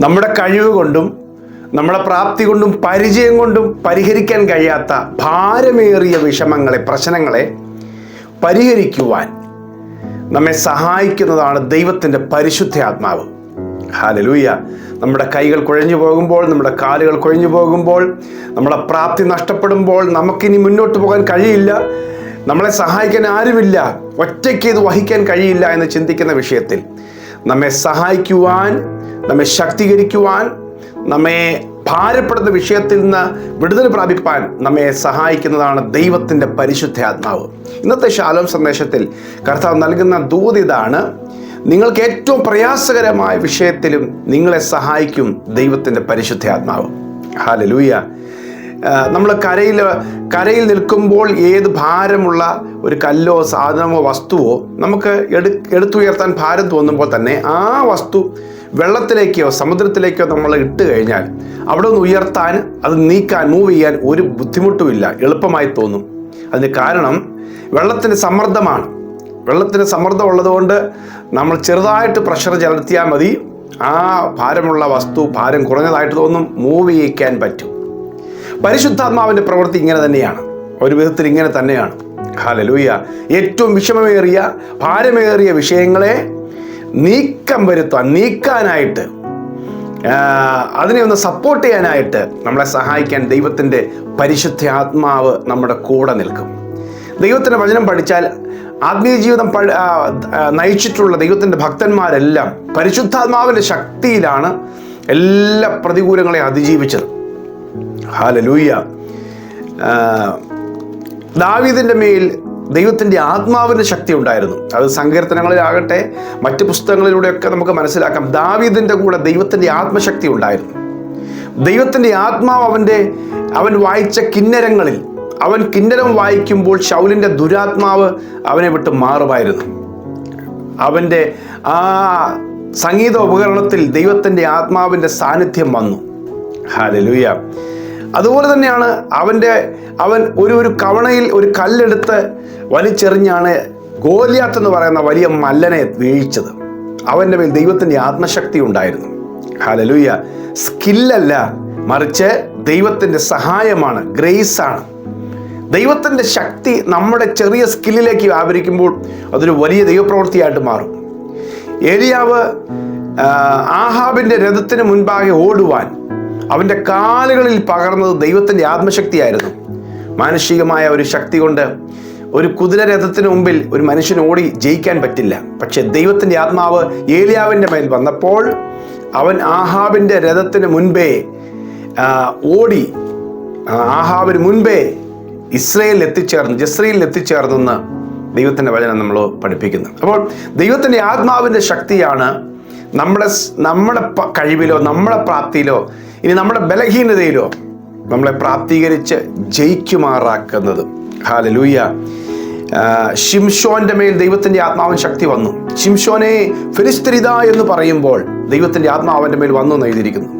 നമ്മുടെ കഴിവ് കൊണ്ടും നമ്മളെ പ്രാപ്തി കൊണ്ടും പരിചയം കൊണ്ടും പരിഹരിക്കാൻ കഴിയാത്ത ഭാരമേറിയ വിഷമങ്ങളെ പ്രശ്നങ്ങളെ പരിഹരിക്കുവാൻ നമ്മെ സഹായിക്കുന്നതാണ് ദൈവത്തിന്റെ പരിശുദ്ധ ആത്മാവ്. ഹാലലൂയ നമ്മുടെ കൈകൾ കുഴഞ്ഞു പോകുമ്പോൾ നമ്മുടെ കാലുകൾ കുഴഞ്ഞു പോകുമ്പോൾ നമ്മളെ പ്രാപ്തി നഷ്ടപ്പെടുമ്പോൾ നമുക്കിനി മുന്നോട്ട് പോകാൻ കഴിയില്ല. നമ്മളെ സഹായിക്കാൻ ആരുമില്ല. ഒറ്റയ്ക്ക് ഇത് വഹിക്കാൻ കഴിയില്ല എന്ന് ചിന്തിക്കുന്ന വിഷയത്തിൽ നമ്മെ സഹായിക്കുവാൻ നമ്മെ ശക്തീകരിക്കുവാൻ നമ്മെ ഭാരപ്പെടുന്ന വിഷയത്തിൽ നിന്ന് വിടുതൽ പ്രാപിപ്പാൻ നമ്മെ സഹായിക്കുന്നതാണ് ദൈവത്തിന്റെ പരിശുദ്ധ ആത്മാവ് ഇന്നത്തെ ശാലോം സന്ദേശത്തിൽ കർത്താവ് നൽകുന്ന ദൂത് ഇതാണ്. നിങ്ങൾക്ക് ഏറ്റവും പ്രയാസകരമായ വിഷയത്തിലും നിങ്ങളെ സഹായിക്കും ദൈവത്തിന്റെ പരിശുദ്ധ ആത്മാവ് ഹാലലൂയ നമ്മൾ കരയിൽ കരയിൽ നിൽക്കുമ്പോൾ ഏത് ഭാരമുള്ള ഒരു കല്ലോ സാധനമോ വസ്തുവോ നമുക്ക് എടു എടുത്തുയർത്താൻ ഭാരം തോന്നുമ്പോൾ തന്നെ ആ വസ്തു വെള്ളത്തിലേക്കോ സമുദ്രത്തിലേക്കോ നമ്മൾ ഇട്ട് കഴിഞ്ഞാൽ അവിടെ നിന്ന് ഉയർത്താൻ അത് നീക്കാൻ മൂവ് ചെയ്യാൻ ഒരു ബുദ്ധിമുട്ടുമില്ല. എളുപ്പമായി തോന്നും. അതിന് കാരണം വെള്ളത്തിന് സമ്മർദ്ദമാണ്. വെള്ളത്തിന് സമ്മർദ്ദം ഉള്ളതുകൊണ്ട് നമ്മൾ ചെറുതായിട്ട് പ്രഷർ ചെലുത്തിയാൽ മതി. ആ ഭാരമുള്ള വസ്തു ഭാരം കുറഞ്ഞതായിട്ട് തോന്നും. മൂവ് ചെയ്യിക്കാൻ പറ്റും. പരിശുദ്ധാത്മാവിന്റെ പ്രവൃത്തി ഇങ്ങനെ തന്നെയാണ്. ഒരു വിധത്തിൽ ഇങ്ങനെ തന്നെയാണ്. ഹാലലൂയ ഏറ്റവും വിഷമമേറിയ ഭാരമേറിയ വിഷയങ്ങളെ നീക്കം വരുത്താൻ നീക്കാനായിട്ട് അതിനെ ഒന്ന് സപ്പോർട്ട് ചെയ്യാനായിട്ട് നമ്മളെ സഹായിക്കാൻ ദൈവത്തിന്റെ പരിശുദ്ധ ആത്മാവ് നമ്മുടെ കൂടെ നിൽക്കും. ദൈവത്തിന്റെ വചനം പഠിച്ചാൽ ആത്മീയ ജീവിതം നയിച്ചിട്ടുള്ള ദൈവത്തിന്റെ ഭക്തന്മാരെല്ലാം പരിശുദ്ധാത്മാവിന്റെ ശക്തിയിലാണ് എല്ലാ പ്രതികൂലങ്ങളെ അതിജീവിച്ചത്. ഹാലലൂയ ദാവീദിന്റെ മേൽ ദൈവത്തിന്റെ ആത്മാവിന്റെ ശക്തി ഉണ്ടായിരുന്നു. അത് സങ്കീർത്തനങ്ങളിലാകട്ടെ മറ്റ് പുസ്തകങ്ങളിലൂടെയൊക്കെ നമുക്ക് മനസ്സിലാക്കാം. ദാവീദിന്റെ കൂടെ ദൈവത്തിന്റെ ആത്മശക്തി ഉണ്ടായിരുന്നു. ദൈവത്തിന്റെ ആത്മാവ് അവന്റെ അവൻ വായിച്ച കിന്നരങ്ങളിൽ അവൻ കിന്നരം വായിക്കുമ്പോൾ ശൗലിന്റെ ദുരാത്മാവ് അവനെ വിട്ട് മാറുമായിരുന്നു. അവന്റെ ആ സംഗീത ഉപകരണത്തിൽ ദൈവത്തിന്റെ ആത്മാവിന്റെ സാന്നിധ്യം വന്നു. ഹാലലൂയ അതുപോലെ തന്നെയാണ് അവന്റെ അവൻ ഒരു ഒരു കവണയിൽ ഒരു കല്ലെടുത്ത് വലിച്ചെറിഞ്ഞാണ് ഗോലിയാത്ത് എന്ന് പറയുന്ന വലിയ മല്ലനെ വീഴിച്ചത്. അവന്റെ മേൽ ദൈവത്തിന്റെ ആത്മശക്തി ഉണ്ടായിരുന്നു. ഹലലൂയ സ്കില്ലല്ല മറിച്ച് ദൈവത്തിന്റെ സഹായമാണ് ഗ്രേസാണ്. ദൈവത്തിന്റെ ശക്തി നമ്മുടെ ചെറിയ സ്കില്ലിലേക്ക് വ്യാപരിക്കുമ്പോൾ അതൊരു വലിയ ദൈവപ്രവൃത്തിയായിട്ട് മാറും. ഏലിയാവ് ആഹാബിന്റെ രഥത്തിന് മുൻപാകെ ഓടുവാൻ അവന്റെ കാലുകളിൽ പകർന്നത് ദൈവത്തിന്റെ ആത്മശക്തിയായിരുന്നു. മാനുഷികമായ ഒരു ശക്തി കൊണ്ട് ഒരു കുതിര രഥത്തിന് മുമ്പിൽ ഒരു മനുഷ്യൻ ഓടി ജയിക്കാൻ പറ്റില്ല. പക്ഷെ ദൈവത്തിന്റെ ആത്മാവ് ഏലിയാവിന്റെ മേൽ വന്നപ്പോൾ അവൻ ആഹാബിന്റെ രഥത്തിന് മുൻപേ ഓടി ആഹാബിന് മുൻപേ ഇസ്രയേലിൽ എത്തിച്ചേർന്ന് ജസ്രയേലിൽ എത്തിച്ചേർന്നെന്ന് ദൈവത്തിന്റെ വചനം നമ്മൾ പഠിപ്പിക്കുന്നു. അപ്പോൾ ദൈവത്തിന്റെ ആത്മാവിന്റെ ശക്തിയാണ് നമ്മുടെ നമ്മുടെ കഴിവിലോ നമ്മുടെ പ്രാപ്തിയിലോ ഇനി നമ്മുടെ ബലഹീനതയിലോ നമ്മളെ പ്രാപ്തീകരിച്ച് ജയിക്കുമാറാക്കുന്നത്. ഹാലലൂയ ഷിംഷോന്റെ മേൽ ദൈവത്തിന്റെ ആത്മാവിന് ശക്തി വന്നു. ഷിംഷോനെ ഫിലിസ്തരിത എന്ന് പറയുമ്പോൾ ദൈവത്തിന്റെ ആത്മാവന്റെ മേൽ വന്നു എഴുതിയിരിക്കുന്നു.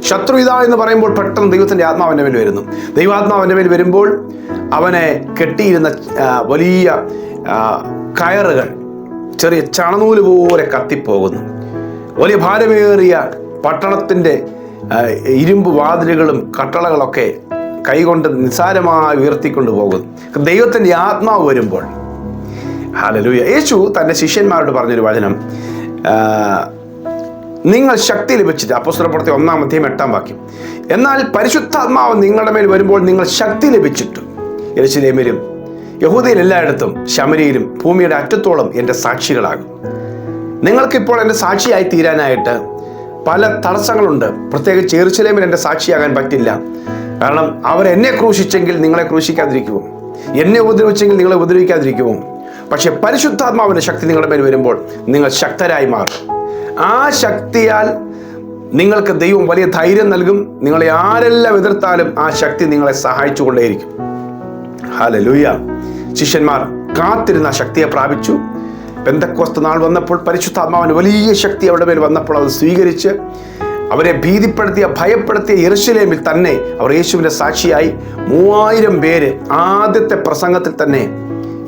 ശത്രു ഇതാ എന്ന് പറയുമ്പോൾ പെട്ടെന്ന് ദൈവത്തിന്റെ ആത്മാവിന്റെ മേൽ വരുന്നു. ദൈവാത്മാവിന്റെ മേൽ വരുമ്പോൾ അവനെ കെട്ടിയിരുന്ന വലിയ കയറുകൾ ചെറിയ ചണനൂൽ പോലെ കത്തിപ്പോകുന്നു. വലിയ ഭാരമേറിയ പട്ടണത്തിന്റെ ആ, ഇരുമ്പ് വാതിലുകളും കട്ടളകളൊക്കെ കൈകൊണ്ട് നിസ്സാരമായി ഉയർത്തിക്കൊണ്ട് പോകുന്നു ദൈവത്തിന്റെ ആത്മാവ് വരുമ്പോൾ. ഹാലലൂയ യേശു തന്റെ ശിഷ്യന്മാരോട് പറഞ്ഞൊരു വചനം നിങ്ങൾ ശക്തി ലഭിച്ചിട്ട് അപ്പോസ്തലപ്രവർത്തി ഒന്നാം അധ്യായം എട്ടാം വാക്യം എന്നാൽ പരിശുദ്ധാത്മാവ് നിങ്ങളുടെ മേൽ വരുമ്പോൾ നിങ്ങൾ ശക്തി ലഭിച്ചിട്ട്. യെരുശലേമിലും യഹൂദയിൽ എല്ലായിടത്തും ശമരിയിലും ഭൂമിയുടെ അറ്റത്തോളം എന്റെ സാക്ഷികളാകും. നിങ്ങൾക്കിപ്പോൾ എന്റെ സാക്ഷിയായി തീരാനായിട്ട് പല തടസ്സങ്ങളുണ്ട്. പ്രത്യേകിച്ച് എറുസലേമിൽ എന്റെ സാക്ഷിയാകാൻ പറ്റില്ല. കാരണം അവർ എന്നെ ക്രൂശിച്ചെങ്കിൽ നിങ്ങളെ ക്രൂശിക്കാതിരിക്കുമോ എന്നെ ഉപദ്രവിച്ചെങ്കിൽ നിങ്ങളെ ഉപദ്രവിക്കാതിരിക്കുമോ പക്ഷേ പരിശുദ്ധാത്മാവിന്റെ ശക്തി നിങ്ങളുടെ മേൽ വരുമ്പോൾ നിങ്ങൾ ശക്തരായി മാറും. ആ ശക്തിയാൽ നിങ്ങൾക്ക് ദൈവം വലിയ ധൈര്യം നൽകും. നിങ്ങളെ ആരെല്ലാം എതിർത്താലും ആ ശക്തി നിങ്ങളെ സഹായിച്ചുകൊണ്ടേയിരിക്കും. ഹാലലൂയ ശിഷ്യന്മാർ കാത്തിരുന്ന ശക്തിയെ പ്രാപിച്ചു. പെന്തക്കോസ്ത നാൾ വന്നപ്പോൾ പരിശുദ്ധാത്മാവിന് വലിയ ശക്തി അവരുടെ മേൽ വന്നപ്പോൾ അത് സ്വീകരിച്ച് അവരെ ഭീതിപ്പെടുത്തിയ ഭയപ്പെടുത്തിയ യെറുശലേമിൽ തന്നെ അവർ യേശുവിന്റെ സാക്ഷിയായി. മൂവായിരം പേര് ആദ്യത്തെ പ്രസംഗത്തിൽ തന്നെ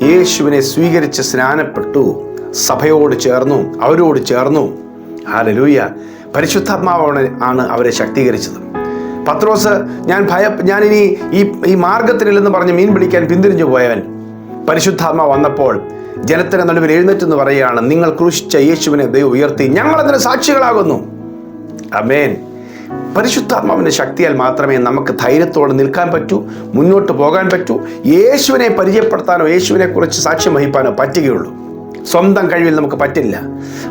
യേശുവിനെ സ്വീകരിച്ച് സ്നാനപ്പെട്ടു. സഭയോട് ചേർന്നു അവരോട് ചേർന്നു. ഹാലലൂയ പരിശുദ്ധാത്മാവാണ് ആണ് അവരെ ശക്തീകരിച്ചത്. പത്രോസ് ഞാൻ ഭയ ഞാനിനി ഈ ഈ മാർഗത്തിനില്ലെന്ന് പറഞ്ഞ് മീൻ പിടിക്കാൻ പിന്തിരിഞ്ഞു പോയവൻ. പരിശുദ്ധാത്മ വന്നപ്പോൾ ജനത്തിന് നടുവിൽ എഴുന്നേറ്റെന്ന് പറയുകയാണ് നിങ്ങൾ ക്രൂശിച്ച യേശുവിനെ ദൈവം ഉയർത്തി ഞങ്ങൾ അതിന് സാക്ഷികളാകുന്നു? അമേൻ പരിശുദ്ധാത്മാവിന്റെ ശക്തിയാൽ മാത്രമേ നമുക്ക് ധൈര്യത്തോടെ നിൽക്കാൻ പറ്റൂ മുന്നോട്ട് പോകാൻ പറ്റൂ യേശുവിനെ പരിചയപ്പെടുത്താനോ യേശുവിനെ കുറിച്ച് സാക്ഷ്യം വഹിക്കാനോ പറ്റുകയുള്ളൂ. സ്വന്തം കഴിവിൽ നമുക്ക് പറ്റില്ല.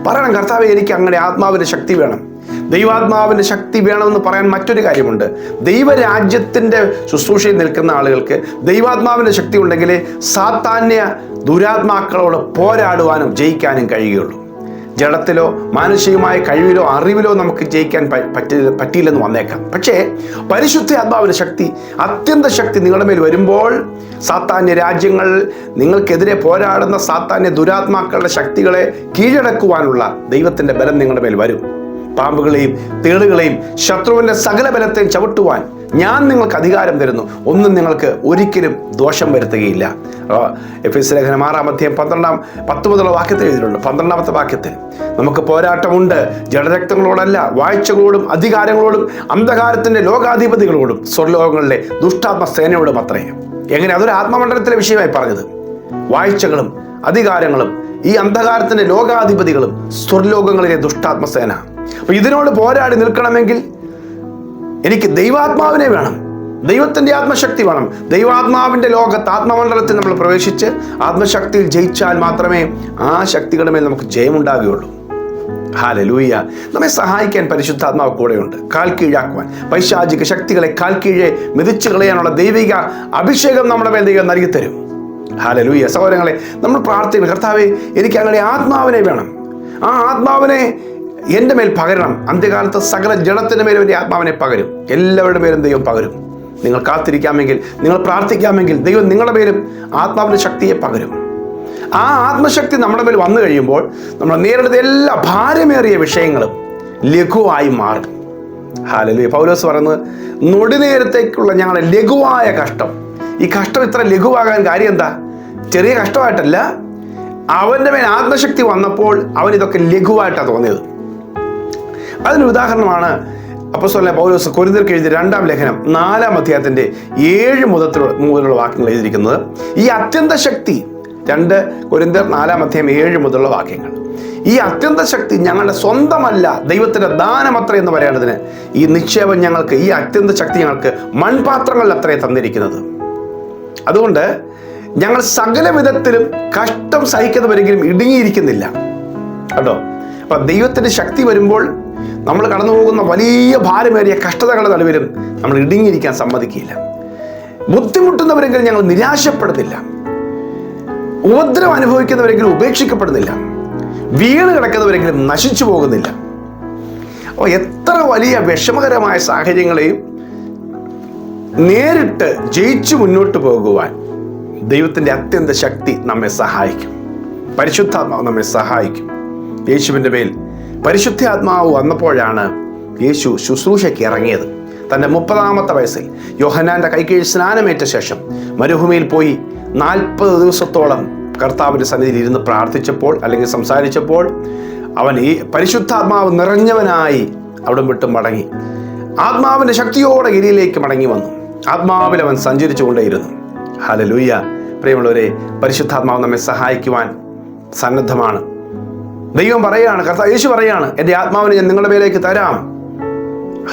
പറയണം കർത്താവ് എനിക്ക് അങ്ങനെ ആത്മാവിന്റെ ശക്തി വേണം. ദൈവാത്മാവിന്റെ ശക്തി വേണമെന്ന് പറയാൻ മറ്റൊരു കാര്യമുണ്ട്. ദൈവരാജ്യത്തിന്റെ ശുശ്രൂഷയിൽ നിൽക്കുന്ന ആളുകൾക്ക് ദൈവാത്മാവിന്റെ ശക്തി ഉണ്ടെങ്കിൽ സാത്താന്യ ദുരാത്മാക്കളോട് പോരാടുവാനും ജയിക്കാനും കഴിയുകയുള്ളൂ. ജഡത്തിലോ മാനുഷികമായ കഴിവിലോ അറിവിലോ നമുക്ക് ജയിക്കാൻ പറ്റി പറ്റിയില്ലെന്ന് വന്നേക്കാം. പക്ഷേ പരിശുദ്ധ ആത്മാവിന്റെ ശക്തി അത്യന്ത ശക്തി നിങ്ങളുടെ മേൽ വരുമ്പോൾ സാത്താന്യ രാജ്യങ്ങൾ നിങ്ങൾക്കെതിരെ പോരാടുന്ന സാത്താന്യ ദുരാത്മാക്കളുടെ ശക്തികളെ കീഴടക്കുവാനുള്ള ദൈവത്തിന്റെ ബലം നിങ്ങളുടെ മേൽ വരും. പാമ്പുകളെയും തേളുകളെയും ശത്രുവിന്റെ സകല ബലത്തെയും ചവിട്ടുവാൻ ഞാൻ നിങ്ങൾക്ക് അധികാരം തരുന്നു. ഒന്നും നിങ്ങൾക്ക് ഒരിക്കലും ദോഷം വരുത്തുകയില്ല. എഫ് എസ് ലേഖനം ആറാം അധ്യായം പന്ത്രണ്ടാം പത്ത് മുതലുള്ള വാക്യത്തിൽ എഴുതിയിട്ടുണ്ട്. പന്ത്രണ്ടാമത്തെ വാക്യത്തിൽ നമുക്ക് പോരാട്ടമുണ്ട്. ജഡരക്തങ്ങളോടല്ല വാഴ്ചകളോടും അധികാരങ്ങളോടും അന്ധകാരത്തിന്റെ ലോകാധിപതികളോടും സ്വർലോകങ്ങളിലെ ദുഷ്ടാത്മ സേനയോടും അത്രയും എങ്ങനെ? അതൊരു ആത്മമണ്ഡലത്തിലെ വിഷയമായി പറഞ്ഞത്. വാഴ്ചകളും അധികാരങ്ങളും ഈ അന്ധകാരത്തിന്റെ ലോകാധിപതികളും സ്വർലോകങ്ങളിലെ ദുഷ്ടാത്മസേന. അപ്പൊ ഇതിനോട് പോരാടി നിൽക്കണമെങ്കിൽ എനിക്ക് ദൈവാത്മാവിനെ വേണം. ദൈവത്തിന്റെ ആത്മശക്തി വേണം. ദൈവാത്മാവിന്റെ ലോകത്ത് ആത്മമണ്ഡലത്തിൽ നമ്മൾ പ്രവേശിച്ച് ആത്മശക്തിയിൽ ജയിച്ചാൽ മാത്രമേ ആ ശക്തികളുടെ മേൽ നമുക്ക് ജയമുണ്ടാകുകയുള്ളൂ. ഹാല ലൂയ്യ നമ്മെ സഹായിക്കാൻ പരിശുദ്ധാത്മാവ് കൂടെയുണ്ട്. കാൽ കീഴാക്കുവാൻ. പൈശാചിക ശക്തികളെ കാൽ കീഴെ മിതിച്ചു കളയാനുള്ള ദൈവിക അഭിഷേകം നമ്മുടെ മേൽ ദൈവം നൽകി തരും ഹാലലൂയ സഹോദരങ്ങളെ നമ്മൾ പ്രാർത്ഥിക്കുന്നു. കർത്താവെ എനിക്ക് അങ്ങനെ ആത്മാവിനെ വേണം. ആ ആത്മാവിനെ എന്റെ മേൽ പകരണം. അന്ത്യകാലത്ത് സകല ജഡത്തിന്റെ മേലും എന്റെ ആത്മാവിനെ പകരും. എല്ലാവരുടെ മേലും ദൈവം പകരും. നിങ്ങൾ കാത്തിരിക്കാമെങ്കിൽ നിങ്ങൾ പ്രാർത്ഥിക്കാമെങ്കിൽ ദൈവം നിങ്ങളുടെ പേരും ആത്മാവിന്റെ ശക്തിയെ പകരും. ആ ആത്മശക്തി നമ്മുടെ മേൽ വന്നു കഴിയുമ്പോൾ നമ്മൾ നേരിടുന്ന എല്ലാ ഭാരമേറിയ വിഷയങ്ങളും ലഘുവായി മാറും. ഹാലലു പൗലോസ് പറയുന്നത് നൊടിനേരത്തേക്കുള്ള ഞങ്ങളുടെ ലഘുവായ കഷ്ടം. ഈ കഷ്ടം ഇത്ര ലഘുവാകാൻ കാര്യം എന്താ? ചെറിയ കഷ്ടമായിട്ടല്ല അവന്റെ മേൽ ആത്മശക്തി വന്നപ്പോൾ അവൻ ഇതൊക്കെ ലഘുവായിട്ടാണ് തോന്നിയത്. അതിന് ഉദാഹരണമാണ് അപ്പസ്വല പൗലോസ് കൊരിന്തർക്ക് എഴുതിയ രണ്ടാം ലേഖനം നാലാം അധ്യായത്തിന്റെ ഏഴ് മുതത്തിൽ മുതലുള്ള വാക്യങ്ങൾ എഴുതിയിരിക്കുന്നത്. ഈ അത്യന്ത ശക്തി രണ്ട് കൊരിന്തർ നാലാം അധ്യായം ഏഴ് മുതലുള്ള വാക്യങ്ങൾ. ഈ അത്യന്ത ശക്തി ഞങ്ങളുടെ സ്വന്തമല്ല ദൈവത്തിന്റെ ദാനമത്ര എന്ന് പറയേണ്ടതിന്. ഈ നിക്ഷേപം ഞങ്ങൾക്ക് ഈ അത്യന്ത ശക്തി ഞങ്ങൾക്ക് മൺപാത്രങ്ങളിൽ അത്രേ തന്നിരിക്കുന്നത്. അതുകൊണ്ട് ഞങ്ങൾ സകല വിധത്തിലും കഷ്ടം സഹിക്കുന്നവരെങ്കിലും ഇടുങ്ങിയിരിക്കുന്നില്ല. കേട്ടോ അപ്പൊ ദൈവത്തിന്റെ ശക്തി വരുമ്പോൾ നമ്മൾ കടന്നു പോകുന്ന വലിയ ഭാരമേറിയ കഷ്ടതകളുടെ നടുവിലും നമ്മൾ ഇടുങ്ങിയിരിക്കാൻ സമ്മതിക്കില്ല. ബുദ്ധിമുട്ടുന്നവരെങ്കിലും ഞങ്ങൾ നിരാശപ്പെടുന്നില്ല. ഉപദ്രവം അനുഭവിക്കുന്നവരെങ്കിലും ഉപേക്ഷിക്കപ്പെടുന്നില്ല. വീണ് കിടക്കുന്നവരെങ്കിലും നശിച്ചു പോകുന്നില്ല. അപ്പോൾ എത്ര വലിയ വിഷമകരമായ സാഹചര്യങ്ങളെയും നേരിട്ട് ജയിച്ചു മുന്നോട്ട് പോകുവാൻ ദൈവത്തിന്റെ അത്യന്ത ശക്തി നമ്മെ സഹായിക്കും. പരിശുദ്ധാത്മാവ് നമ്മെ സഹായിക്കും. യേശുവിന്റെ മേൽ പരിശുദ്ധാത്മാവ് വന്നപ്പോഴാണ് യേശു ശുശ്രൂഷയ്ക്ക് ഇറങ്ങിയത്. തന്റെ മുപ്പതാമത്തെ വയസ്സിൽ യോഹനാന്റെ കൈകീഴ് സ്നാനമേറ്റ ശേഷം മരുഭൂമിയിൽ പോയി നാൽപ്പത് ദിവസത്തോളം കർത്താവിന്റെ സന്നിധിയിൽ ഇരുന്ന് പ്രാർത്ഥിച്ചപ്പോൾ അല്ലെങ്കിൽ സംസാരിച്ചപ്പോൾ അവൻ ഈ പരിശുദ്ധാത്മാവ് നിറഞ്ഞവനായി അവിടെ വിട്ട് മടങ്ങി. ആത്മാവിന്റെ ശക്തിയോടെ ഗിരിയിലേക്ക് മടങ്ങി വന്നു. ആത്മാവിൽ അവൻ സഞ്ചരിച്ചു കൊണ്ടേയിരുന്നു ഹലലൂയ. പ്രിയമുള്ളവരെ പരിശുദ്ധാത്മാവ് നമ്മെ സഹായിക്കുവാൻ സന്നദ്ധമാണ്. ദൈവം പറയാണ് കർത്താവ് യേശു പറയാണ് എന്റെ ആത്മാവിനെ ഞാൻ നിങ്ങളുടെ മേലേക്ക് തരാം.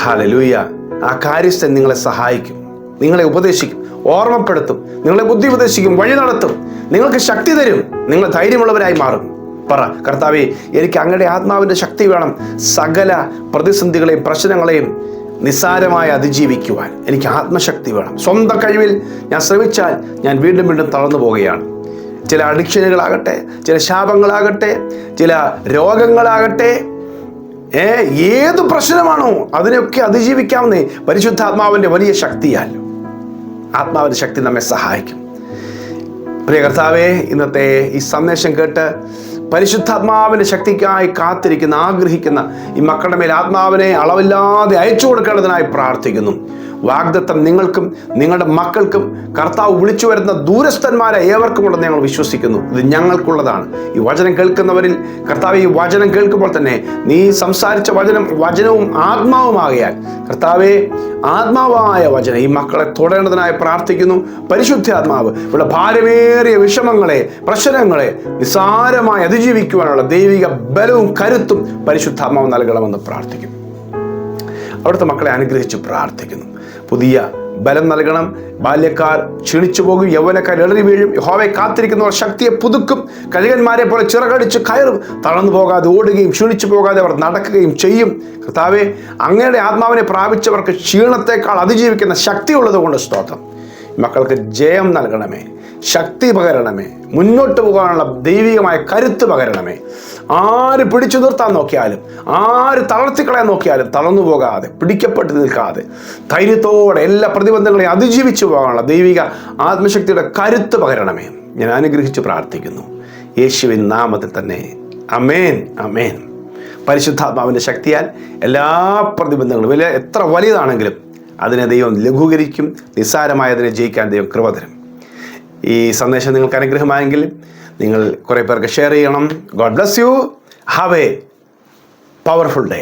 ഹലലൂയ. ആ കാര്യസ്ഥൻ നിങ്ങളെ സഹായിക്കും നിങ്ങളെ ഉപദേശിക്കും ഓർമ്മപ്പെടുത്തും നിങ്ങളെ ബുദ്ധി ഉപദേശിക്കും വഴി നടത്തും നിങ്ങൾക്ക് ശക്തി തരും നിങ്ങൾ ധൈര്യമുള്ളവരായി മാറും. പറ കർത്താവേ എനിക്ക് അങ്ങയുടെ ആത്മാവിന്റെ ശക്തി വേണം. സകല പ്രതിസന്ധികളെയും പ്രശ്നങ്ങളെയും നിസ്സാരമായി അതിജീവിക്കുവാൻ എനിക്ക് ആത്മശക്തി വേണം. സ്വന്തം കഴിവിൽ ഞാൻ ശ്രമിച്ചാൽ ഞാൻ വീണ്ടും വീണ്ടും തളർന്നു പോവുകയാണ്. ചില അഡിക്ഷനുകളാകട്ടെ ചില ശാപങ്ങളാകട്ടെ ചില രോഗങ്ങളാകട്ടെ ഏ ഏത് പ്രശ്നമാണോ അതിനൊക്കെ അതിജീവിക്കാവുന്നേ പരിശുദ്ധാത്മാവിന്റെ വലിയ ശക്തിയാൽ. ആത്മാവിന്റെ ശക്തി നമ്മെ സഹായിക്കും. പ്രിയ കർത്താവേ ഇന്നത്തെ ഈ സന്ദേശം കേട്ട് പരിശുദ്ധാത്മാവിന്റെ ശക്തിക്കായി കാത്തിരിക്കുന്ന ആഗ്രഹിക്കുന്ന ഈ മക്കളുടെ മേൽ ആത്മാവിനെ അളവില്ലാതെ അയച്ചു കൊടുക്കേണ്ടതിനായി പ്രാർത്ഥിക്കുന്നു. വാഗ്ദത്തം നിങ്ങൾക്കും നിങ്ങളുടെ മക്കൾക്കും കർത്താവ് വിളിച്ചു വരുന്ന ദൂരസ്ഥന്മാരെ ഏവർക്കുമുണ്ടെന്ന് ഞങ്ങൾ വിശ്വസിക്കുന്നു. ഇത് ഞങ്ങൾക്കുള്ളതാണ്. ഈ വചനം കേൾക്കുന്നവരിൽ കർത്താവ് ഈ വചനം കേൾക്കുമ്പോൾ തന്നെ നീ സംസാരിച്ച വചനം വചനവും ആത്മാവുമാകയാൽ കർത്താവെ ആത്മാവായ വചനം ഈ മക്കളെ തുടരേണ്ടതിനായി പ്രാർത്ഥിക്കുന്നു. പരിശുദ്ധാത്മാവ് ഇവിടെ ഭാരമേറിയ വിഷമങ്ങളെ പ്രശ്നങ്ങളെ നിസ്സാരമായി അതിജീവിക്കുവാനുള്ള ദൈവിക ബലവും കരുത്തും പരിശുദ്ധാത്മാവ് നൽകണമെന്ന് പ്രാർത്ഥിക്കും അവിടുത്തെ മക്കളെ അനുഗ്രഹിച്ച് പ്രാർത്ഥിക്കുന്നു. പുതിയ ബലം നൽകണം. ബാല്യക്കാർ ക്ഷീണിച്ചു പോകും. യൗവനക്കാർ ഇളറി വീഴും. യഹോവയെ കാത്തിരിക്കുന്നവർ ശക്തിയെ പുതുക്കും. കഴുകന്മാരെ പോലെ ചിറകടിച്ച് കയറും. തളർന്നു പോകാതെ ഓടുകയും ക്ഷീണിച്ചു പോകാതെ അവർ നടക്കുകയും ചെയ്യും. കർത്താവെ അങ്ങയുടെ ആത്മാവിനെ പ്രാപിച്ചവർക്ക് ക്ഷീണത്തെക്കാൾ അതിജീവിക്കുന്ന ശക്തിയുള്ളത് കൊണ്ട് സ്തോത്രം. മക്കൾക്ക് ജയം നൽകണമേ. ശക്തി പകരണമേ. മുന്നോട്ട് പോകാനുള്ള ദൈവികമായ കരുത്ത് പകരണമേ. ആര് പിടിച്ചു നിർത്താൻ നോക്കിയാലും ആര് തളർത്തിക്കളയാൻ നോക്കിയാലും തളർന്നു പോകാതെ പിടിക്കപ്പെട്ട് നിൽക്കാതെ ധൈര്യത്തോടെ എല്ലാ പ്രതിബന്ധങ്ങളെയും അതിജീവിച്ചു പോകാനുള്ള ദൈവിക ആത്മശക്തിയുടെ കരുത്ത് പകരണമേ. ഞാൻ അനുഗ്രഹിച്ച് പ്രാർത്ഥിക്കുന്നു. യേശുവിൻ നാമത്തിൽ തന്നെ. അമേൻ അമേൻ പരിശുദ്ധാത്മാവിന്റെ ശക്തിയാൽ എല്ലാ പ്രതിബന്ധങ്ങളും വലിയ എത്ര വലിയതാണെങ്കിലും അതിനെ ദൈവം ലഘൂകരിക്കും നിസ്സാരമായതിനെ ജയിക്കാൻ ദൈവം കൃപ തരും. ഈ സന്ദേശം നിങ്ങൾക്ക് അനുഗ്രഹമായെങ്കിൽ നിങ്ങൾ കുറേ പേർക്ക് ഷെയർ ചെയ്യണം. God bless you have a powerful day